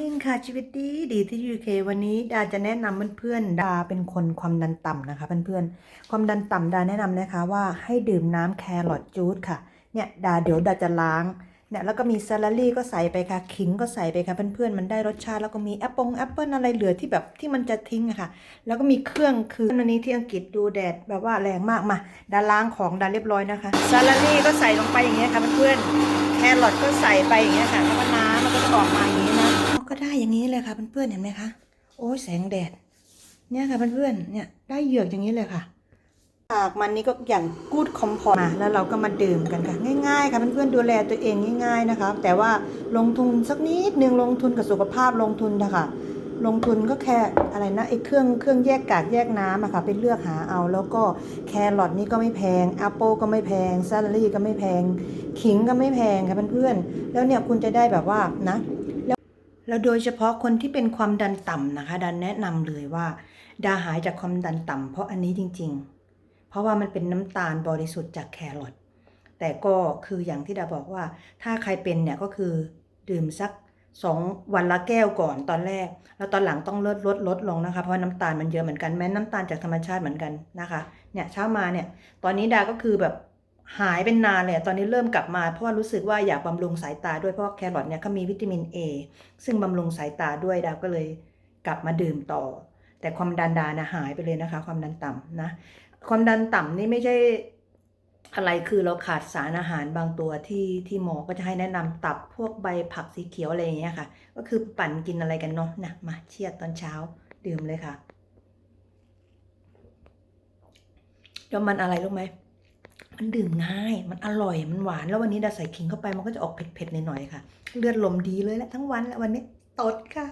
นิ่งค่ะชีวิตดีดีที่ UK วันนี้ดาจะแนะนำเพื่อนๆดาเป็นคนความดันต่ำนะคะเพื่อนๆความดันต่ำดาแนะนำนะคะว่าให้ดื่มน้ำแครอทจูสค่ะ เนี่ยดาเดี๋ยวดาจะล้างเนี่ยแล้วก็มีซาลารี่ก็ใส่ไปค่ะขิงก็ใส่ไปค่ะเพื่อนๆมันได้รสชาติแล้วก็มีแอปเปิลแอปเปิลอะไรเหลือที่แบบที่มันจะทิ้งอะค่ะ แล้วก็มีเครื่องคือวันนี้ที่อังกฤษดูแดดแบบว่าแรงมากมาดาล้างของดาเรียบร้อยนะคะซาลารี่ก็ใส่ลงไปอย่างเงี้ยค่ะเพื่อนๆแครอทก็ใส่ไปอย่างเงี้ยค่ะแล้วก็น้ำ ก็จะออกมาอย่างนี้นะก็ได้อย่างนี้เลยค่ะเพื่อนๆเห็นไหมคะโอ้ยแสงแดด เนี่ยค่ะเพื่อนๆเนี่ยได้เหยือกอย่างนี้เลยค่ะปากมันนี่ก็อย่างกูดคอมพอร์ตมาแล้วเราก็มาดื่มกันค่ะ ง่ายๆค่ะเพื่อนๆดูแลตัวเองง่าย ๆนะคะ แต่ว่าลงทุนสักนิดนึงลงทุนกับสุขภาพลงทุนนะคะ ลงทุนก็แค่อะไรนะไอ้เครื่องเครื่องแยกกากแยกน้ำอะค่ะไปเลือกหาเอา แล้วก็แครอทนี่ก็ไม่แพงแอปเปิลก็ไม่แพงซาลารี่ก็ไม่แพง ขิงก็ไม่แพงค่ะเพื่อนๆแล้วเนี่ยคุณจะได้แบบว่านะแล้วโดยเฉพาะคนที่เป็นความดันต่ำนะคะ ดันแนะนำเลยว่า ดาหายจากความดันต่ำเพราะอันนี้จริง ๆ เพราะว่ามันเป็นน้ำตาลบริสุทธิ์จากแครอทแต่ก็คืออย่างที่ดาบอกว่า ถ้าใครเป็นเนี่ยก็คือดื่มสัก สองวันละแก้วก่อนตอนแรก แล้วตอนหลังต้องลดลดลดลงนะคะเพราะว่าน้ำตาลมันเยอะเหมือนกันแม้น้ำตาลจากธรรมชาติเหมือนกันนะคะเนี่ยเช้ามาเนี่ยตอนนี้ดาก็คือแบบหายเป็นนานเลยตอนนี้เริ่มกลับมาเพราะว่ารู้สึกว่าอยากบำรุงสายตาด้วยเพราะว่าแครอทเนี่ยเขามีวิตามิน A ซึ่งบำรุงสายตาด้วยดาก็เลยกลับมาดื่มต่อ แต่ความดันดานะหายไปเลยนะคะ ความดันต่ำนะความดันต่ำนี่ไม่ใช่ อะไรคือเราขาดสารอาหารบางตัวที่ที่หมอก็จะให้แนะนำตับพวกใบผักสีเขียวอะไรอย่างเงี้ยค่ะ ก็คือปั่นกินอะไรกันเนาะนะมาเชียดตอนเช้าดื่มเลยค่ะเดี๋ยวมันอะไรรู้ไหมมันดื่มง่าย มันอร่อย มันหวาน แล้ววันนี้ดาใส่ขิงเข้าไปมันก็จะออกเผ็ดๆหน่อยๆค่ะ เลือดลมดีเลยแหละทั้งวันแล้ววันนี้ตดค่ะ